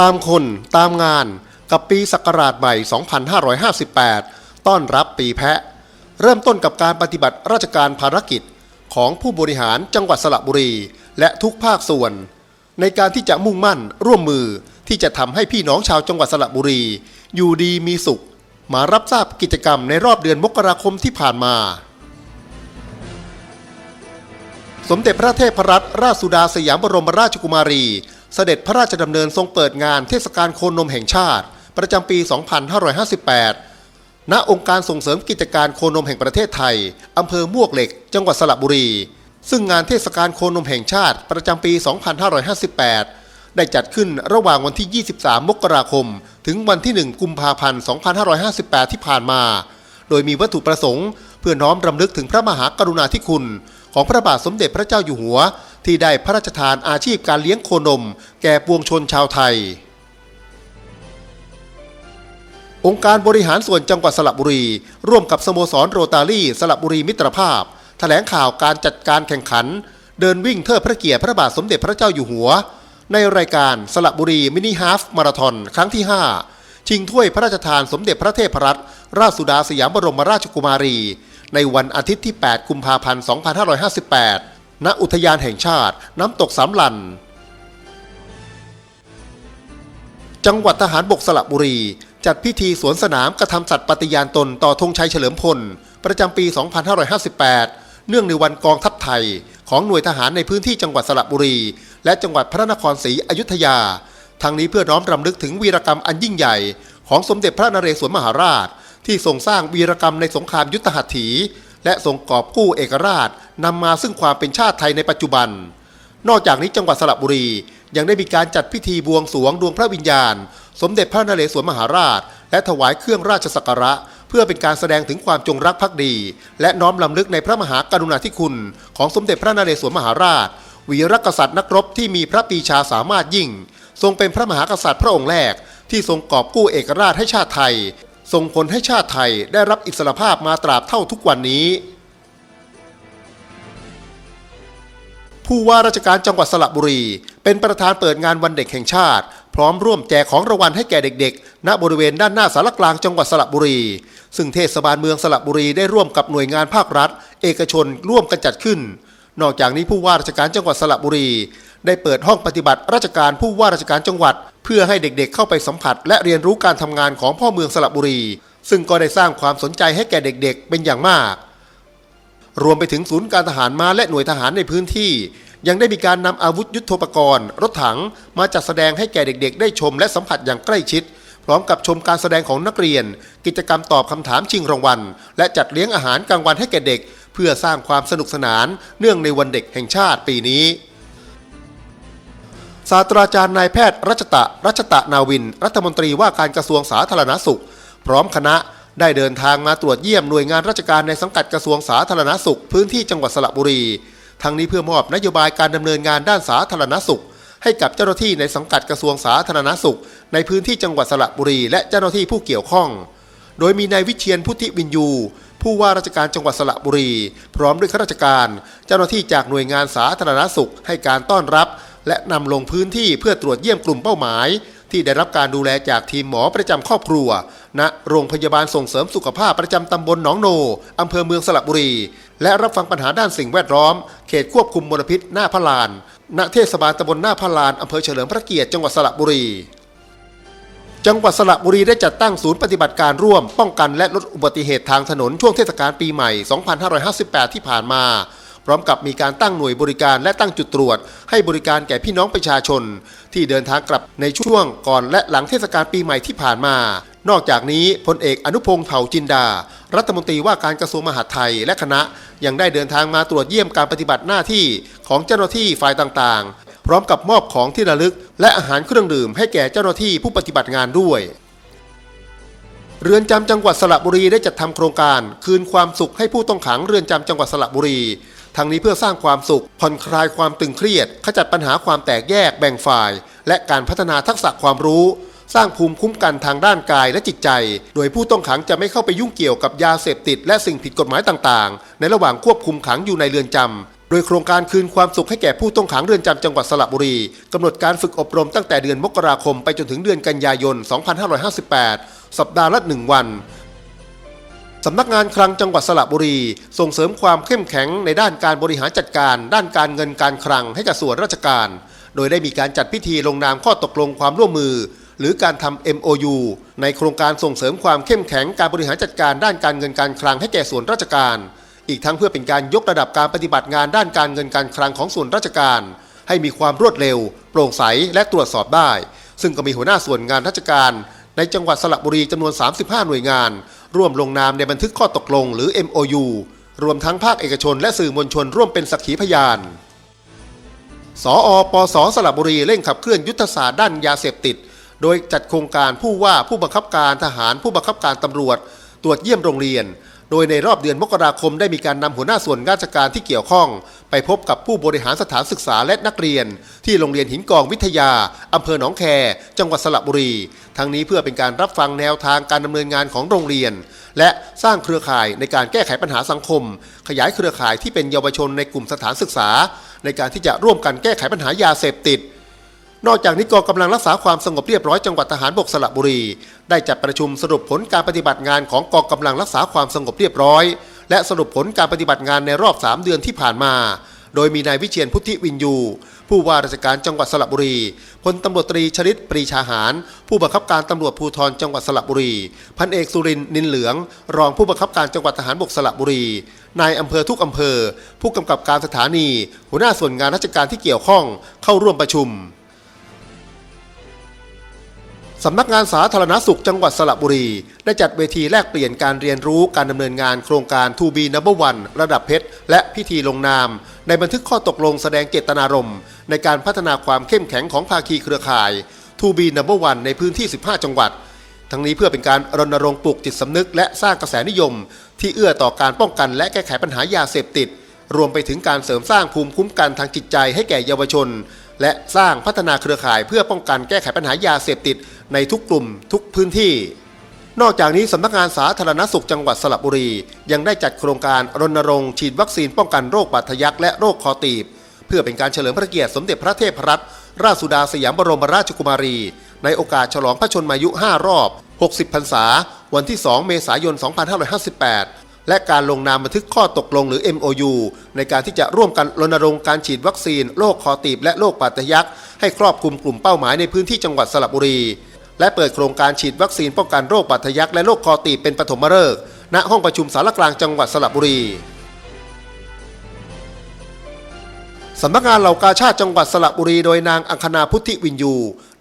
ตามคน ตามงาน กับปีศักราชใหม่ 2558 ต้อนรับปีแพะ เริ่มต้นกับการปฏิบัติราชการภารกิจของผู้บริหารจังหวัดสระบุรี และทุกภาคส่วน ในการที่จะมุ่งมั่นร่วมมือที่จะทำให้พี่น้องชาวจังหวัดสระบุรี อยู่ดีมีสุข มารับทราบกิจกรรมในรอบเดือนมกราคมที่ผ่านมา สมเด็จพระเทพรัตนราชสุดาสยามบรมราชกุมารี เสด็จพระราชดำเนินทรงเปิดงานเทศกาลโคนมแห่งชาติ ประจำปี 2558 ณ องค์การส่งเสริมกิจการโคนมแห่งประเทศไทย อำเภอมวกเหล็ก จังหวัดสระบุรี ซึ่งงานเทศกาลโคนมแห่งชาติ ประจำปี 2558 ได้จัดขึ้นระหว่างวันที่ 23 มกราคม ถึงวันที่ 1 กุมภาพันธ์ 2558 ที่ผ่านมา โดยมีวัตถุประสงค์ เพื่อน้อมรำลึกถึงพระมหากรุณาธิคุณ ของพระบาทสมเด็จพระเจ้าอยู่หัว ที่ได้พระราชทานอาชีพการเลี้ยงโคนม แก่ปวงชนชาวไทย องค์การบริหารส่วนจังหวัดสระบุรี ร่วมกับสโมสรโรตารี่สระบุรีมิตรภาพแถลงข่าวการจัดการแข่งขัน เดินวิ่งเทิดพระเกียรติพระบาทสมเด็จพระเจ้าอยู่หัว ในรายการสระบุรีมินิฮาฟมาราธอนครั้งที่ 5 ชิงถ้วยพระราชทานสมเด็จพระเทพรัตนราชสุดาสยามบรมราชกุมารี ในวันอาทิตย์ที่ 8 กุมภาพันธ์ 2558 ณอุทยานแห่งชาติน้ำตกสามลัน จังหวัดทหารบกสระบุรี จัดพิธีสวนสนามกระทำสัตว์ปฏิญาณตนต่อธงชัยเฉลิมพล ประจำปี 2558 เนื่องในวันกองทัพไทย ของหน่วยทหารในพื้นที่จังหวัดสระบุรี และจังหวัดพระนครศรีอยุธยาทั้งนี้เพื่อน้อมรำลึกถึงวีรกรรมอันยิ่งใหญ่ ของสมเด็จพระนเรศวรมหาราช ที่ทรงสร้างวีรกรรมในสงครามยุทธหัตถี และทรงกอบกู้เอกราชนำมาซึ่งความเป็นชาติไทยในปัจจุบัน นอกจากนี้จังหวัดสระบุรียังได้มีการจัดพิธีบวงสรวงดวงพระวิญญาณ สมเด็จพระนเรศวรมหาราช และถวายเครื่องราชสักการะ เพื่อเป็นการแสดงถึงความจงรักภักดี และน้อมลำลึกในพระมหากรุณาธิคุณ ของสมเด็จพระนเรศวรมหาราช วีรกษัตริย์นักรบที่มีพระปีชาสามารถยิ่ง ทรงเป็นพระมหากษัตริย์พระองค์แรกที่ทรงกอบกู้เอกราชให้ชาติไทย ส่งผลให้ชาติไทยได้รับอิสรภาพมาตราบเท่าทุกวันนี้ ผู้ว่าราชการจังหวัดสระบุรี เป็นประธานเปิดงานวันเด็กแห่งชาติ พร้อมร่วมแจกของรางวัลให้แก่เด็กๆ ณบริเวณด้านหน้าสารกลางจังหวัดสระบุรี ซึ่งเทศบาลเมืองสระบุรีได้ร่วมกับหน่วยงานภาครัฐ เอกชนร่วมกันจัดขึ้น นอกจากนี้ผู้ว่าราชการจังหวัดสระบุรี ได้เปิดห้องปฏิบัติราชการผู้ว่าราชการจังหวัด เพื่อให้เด็กๆเข้าไปสัมผัส และเรียนรู้การทำงานของพ่อเมืองสระบุรี ซึ่งก็ได้สร้างความสนใจให้แก่เด็กๆเป็นอย่างมาก รวมไปถึงศูนย์การทหารมาและหน่วยทหารในพื้นที่ ยังได้มีการนำอาวุธยุทโธปกรณ์ รถถังมาจัดแสดงให้แก่เด็ก ๆ ได้ชมและสัมผัสอย่างใกล้ชิดพร้อมกับชมการแสดงของนักเรียน กิจกรรมตอบคำถามชิงรางวัล และจัดเลี้ยงอาหารกลางวันให้แก่เด็ก เพื่อสร้างความสนุกสนานเนื่องในวันเด็กแห่งชาติปีนี้ ศาสตราจารย์นายแพทย์รัชตะ รัชตะนาวิน รัฐมนตรีว่าการกระทรวงสาธารณสุข พร้อมคณะได้เดินทางมาตรวจเยี่ยมหน่วยงานราชการในสังกัดกระทรวงสาธารณสุข พื้นที่จังหวัดสระบุรี ทั้งนี้เพื่อมอบนโยบายการดำเนินงานด้านสาธารณสุข ให้กับเจ้าหน้าที่ในสังกัดกระทรวงสาธารณสุข ในพื้นที่จังหวัดสระบุรี และเจ้าหน้าที่ผู้เกี่ยวข้อง โดยมีนายวิเชียนพุทธิวินยู ผู้ว่าราชการจังหวัดสระบุรี พร้อมด้วยข้าราชการ เจ้าหน้าที่จากหน่วยงานสาธารณสุข ให้การต้อนรับ และนำลงพื้นที่เพื่อตรวจเยี่ยมกลุ่มเป้าหมาย ที่ได้รับการดูแลจากทีมหมอประจำครอบครัว ณ โรงพยาบาลส่งเสริมสุขภาพประจำตำบลหนองโนอำเภอเมืองสระบุรี และรับฟังปัญหาด้านสิ่งแวดล้อม เขตควบคุมมลพิษหน้าพลาน ณ เทศบาลตำบลหน้าพลานอำเภอเฉลิมพระเกียรติจังหวัดสระบุรีจังหวัดสระบุรีได้จัดตั้งศูนย์ปฏิบัติการร่วม ป้องกันและลดอุบัติเหตุทางถนนช่วงเทศกาลปีใหม่ 2558 ที่ผ่านมา พร้อมกับมีการตั้งหน่วยบริการและตั้งจุดตรวจ ให้บริการแก่พี่น้องประชาชน ที่เดินทางกลับในช่วงก่อนและหลังเทศกาลปีใหม่ที่ผ่านมา นอกจากนี้พลเอกอนุพงษ์เผ่าจินดา รัฐมนตรีว่าการกระทรวงมหาดไทยและคณะยังได้เดินทางมาตรวจเยี่ยมการปฏิบัติหน้าที่ของเจ้าหน้าที่ฝ่ายต่างๆ พร้อมกับมอบของที่ระลึก และอาหารเครื่องดื่มให้แก่เจ้าหน้าที่ผู้ปฏิบัติงานด้วยเรือนจำจังหวัดสระบุรีได้จัดทำโครงการ คืนความสุขให้ผู้ต้องขังเรือนจำจังหวัดสระบุรี ทั้งนี้เพื่อสร้างความสุขผ่อนคลายความตึงเครียด ขจัดปัญหาความแตกแยกแบ่งฝ่าย และการพัฒนาทักษะความรู้ สร้างภูมิคุ้มกันทางด้านกายและจิตใจ โดยผู้ต้องขังจะไม่เข้าไปยุ่งเกี่ยวกับยาเสพติด และสิ่งผิดกฎหมายต่างๆ ในระหว่างควบคุมขังอยู่ในเรือนจำโดยโครงการคืนความสุขให้แก่ผู้ต้องขังเรือนจำจังหวัดสระบุรี กำหนดการฝึกอบรมตั้งแต่เดือนมกราคมไปจนถึงเดือนกันยายน 2558 สัปดาห์ละหนึ่งวัน สำนักงานคลังจังหวัดสระบุรี ส่งเสริมความเข้มแข็งในด้านการบริหารจัดการ ด้านการเงินการคลังให้กับส่วนราชการ โดยได้มีการจัดพิธีลงนามข้อตกลงความร่วมมือ หรือการทำ MOU ในโครงการส่งเสริมความเข้มแข็งการบริหารจัดการ ด้านการเงินการคลังให้แก่ส่วนราชการ อีกทั้งเพื่อเป็นการยกระดับการปฏิบัติงานด้านการเงินการคลังของส่วนราชการ ให้มีความรวดเร็ว โปร่งใสและตรวจสอบได้ ซึ่งก็มีหัวหน้าส่วนงานราชการ ในจังหวัดสระบุรีจำนวน 35 หน่วยงาน ร่วมลงนามในบันทึกข้อตกลงหรือ MOU รวมทั้งภาคเอกชนและสื่อมวลชนร่วมเป็นสักขีพยานสอปสสระบุรีเร่งขับเคลื่อนยุทธศาสตร์ด้านยาเสพติด โดยจัดโครงการผู้ว่าผู้บังคับการทหารผู้บังคับการตำรวจ ตรวจเยี่ยมโรงเรียน โดยในรอบเดือนมกราคมได้มีการนำหัวหน้าส่วนราชการที่เกี่ยวข้อง ไปพบกับผู้บริหารสถานศึกษาและนักเรียน ที่โรงเรียนหินกองวิทยาอำเภอหนองแค จังหวัดสระบุรี ทั้งนี้เพื่อเป็นการรับฟังแนวทางการดำเนินงานของโรงเรียน และสร้างเครือข่ายในการแก้ไขปัญหาสังคม ขยายเครือข่ายที่เป็นเยาวชนในกลุ่มสถานศึกษา ในการที่จะร่วมกันแก้ไขปัญหายาเสพติด นอกจากนี้กองกำลังรักษาความสงบเรียบร้อยจังหวัดทหารบกสระบุรี ได้จัดประชุมสรุปผลการปฏิบัติงานของกองกำลังรักษาความสงบเรียบร้อย และสรุปผลการปฏิบัติงานในรอบ 3 เดือนที่ผ่านมา โดยมีนายวิเชียนพุทธิวินยู ผู้ว่าราชการจังหวัดสระบุรีพลตำรวจตรีชริตปรีชาหาร ผู้บังคับการตำรวจภูธรจังหวัดสระบุรี พันเอกสุรินนินเหลือง รองผู้บังคับการจังหวัดทหารบกสระบุรีนายอำเภอทุกอำเภอ ผู้กำกับการสถานี หัวหน้าส่วนงานราชการที่เกี่ยวข้องเข้าร่วมประชุม สำนักงานสาธารณสุขจังหวัดสระบุรี ได้จัดเวทีแลกเปลี่ยนการเรียนรู้การดำเนินงานโครงการ To be number one ระดับเพชร และพิธีลงนาม ในบันทึกข้อตกลงแสดงเจตนารมณ์ในการพัฒนาความเข้มแข็งของภาคีเครือข่าย To be number one ในพื้นที่ 15 จังหวัด ทั้งนี้เพื่อเป็นการรณรงค์ปลุกจิตสำนึก และสร้างกระแสนิยม ที่เอื้อต่อการป้องกันและแก้ไขปัญหายาเสพติด รวมไปถึงการเสริมสร้างภูมิคุ้มกันทางจิตใจให้แก่เยาวชน และสร้างพัฒนาเครือข่ายเพื่อป้องกันแก้ไขปัญหายาเสพติดในทุกกลุ่มทุกพื้นที่ นอกจากนี้สำนักงานสาธารณสุขจังหวัดสระบุรี ยังได้จัดโครงการรณรงค์ฉีดวัคซีนป้องกันโรคบาดทะยักและโรคคอตีบ เพื่อเป็นการเฉลิมพระเกียรติสมเด็จพระเทพรัตนราชสุดาสยามบรมราชกุมารี ในโอกาสฉลองพระชนมายุ 5 รอบ 60 พรรษา วันที่ 2 เมษายน 2558 และการลงนามบันทึกข้อตกลงหรือ MOU ในการที่จะร่วมกันรณรงค์การฉีดวัคซีนโรคคอตีบและโรคปาดทะยักให้ครอบคลุมกลุ่มเป้าหมายในพื้นที่จังหวัดสระบุรี และเปิดโครงการฉีดวัคซีนป้องกันโรคปาดทะยักและโรคคอตีบเป็นปฐมฤกษ์ณห้องประชุมสารกลางจังหวัดสระบุรี สำนักงานเหล่ากาชาติจังหวัดสระบุรีโดยนางอังคณาพุทธิวินยู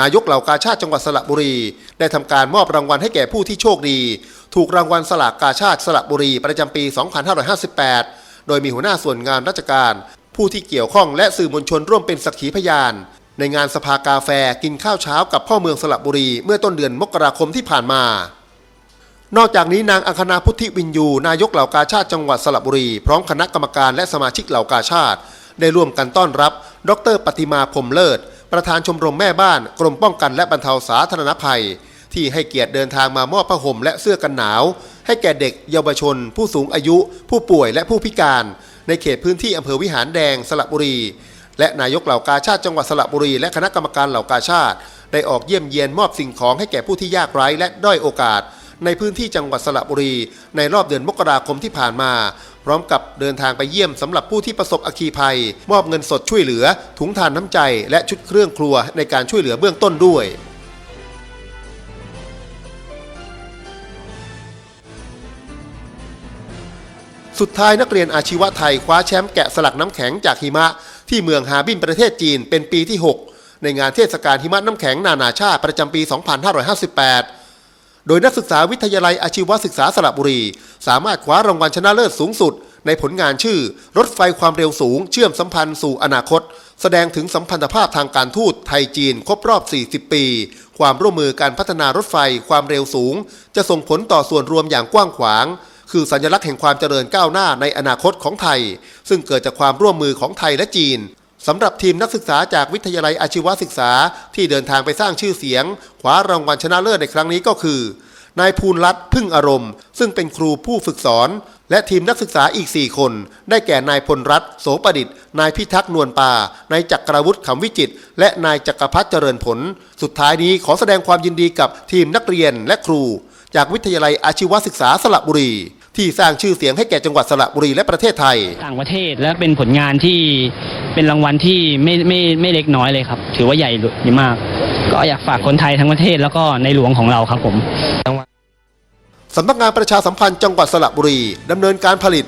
นายกเหล่ากาชาติจังหวัดสระบุรี ได้ทำการมอบรางวัลให้แก่ผู้ที่โชคดี ถูกรางวัลสลากกาชาติสระบุรีประจำปี 2558 โดยมีหัวหน้าส่วนงานราชการ ผู้ที่เกี่ยวข้องและสื่อมวลชนร่วมเป็นสักขีพยาน ในงานสภากาแฟกินข้าวเช้ากับพ่อเมืองสระบุรีเมื่อต้นเดือนมกราคมที่ผ่านมานอกจากนี้นางอังคณาพุทธิวินยู นายกเหล่ากาชาติจังหวัดสระบุรี พร้อมคณะกรรมการและสมาชิกเหล่ากาชาติ ได้ร่วมกันต้อนรับ ดรปฏิมาพรมเลิศ ประธานชมรมแม่บ้านกรมป้องกันและบรรเทาสาธารณภัย ที่ให้เกียรติเดินทางมามอบผ้าห่มและเสื้อกันหนาว ให้แก่เด็กเยาวชน ผู้สูงอายุ ผู้ป่วยและผู้พิการ ในเขตพื้นที่อำเภอวิหารแดงสระบุรี และนายกเหล่ากาชาติจังหวัดสระบุรี และคณะกรรมการเหล่ากาชาติ ได้ออกเยี่ยมเยียนมอบสิ่งของให้แก่ผู้ที่ยากไร้และด้อยโอกาสในพื้นที่จังหวัดสระบุรี ในรอบเดือนมกราคมที่ผ่านมา พร้อมกับเดินทางไปเยี่ยมสำหรับผู้ที่ประสบอัคคีภัย มอบเงินสดช่วยเหลือ ถุงทานน้ำใจ และชุดเครื่องครัวในการช่วยเหลือเบื้องต้นด้วยสุดท้ายนักเรียนอาชีวะไทยคว้าแชมป์แกะสลักน้ำแข็งจากหิมะ ที่เมืองฮาบินประเทศจีนเป็นปีที่ 6 ในงานเทศกาลหิมะน้ำแข็งนานาชาติประจำปี 2558 โดยนักศึกษาวิทยาลัยอาชีวศึกษาสระบุรี สามารถคว้ารางวัลชนะเลิศสูงสุด ในผลงานชื่อ รถไฟความเร็วสูง เชื่อมสัมพันธ์สู่อนาคต แสดงถึงสัมพันธภาพทางการทูตไทยจีน ครบรอบ 40 ปี ความร่วมมือการพัฒนารถไฟความเร็วสูง จะส่งผลต่อส่วนรวมอย่างกว้างขวาง คือสัญลักษณ์แห่งความเจริญก้าวหน้าในอนาคตของไทย ซึ่งเกิดจากความร่วมมือของไทยและจีน สำหรับทีมนักศึกษาจากวิทยาลัยอาชีวศึกษาที่เดินทางไปสร้างชื่อเสียงคว้ารางวัลชนะเลิศในครั้งนี้ก็คือนายภูลรัตน์พึ่งอารมณ์ ซึ่งเป็นครูผู้ฝึกสอน และทีมนักศึกษาอีก 4 คน ได้แก่นายพลรัตน์โสประดิษฐ์นายพิทักษ์นวลปานายจักรวุฒิขำวิจิตรและนายจักรพัฒน์เจริญผล สุดท้ายนี้ขอแสดงความยินดีกับทีมนักเรียนและครู จากวิทยาลัยอาชีวศึกษาสระบุรี ที่สร้างชื่อเสียงให้แก่จังหวัดสระบุรีและประเทศไทย ต่างประเทศและเป็นผลงานที่เป็นรางวัลที่ไม่ไม่ไม่เล็กน้อยเลยครับ ถือว่าใหญ่ใหญ่มาก ก็อยากฝากคนไทยทั้งประเทศแล้วก็ในหลวงของเราครับผมสำนักงานประชาสัมพันธ์จังหวัดสระบุรีดำเนินการผลิต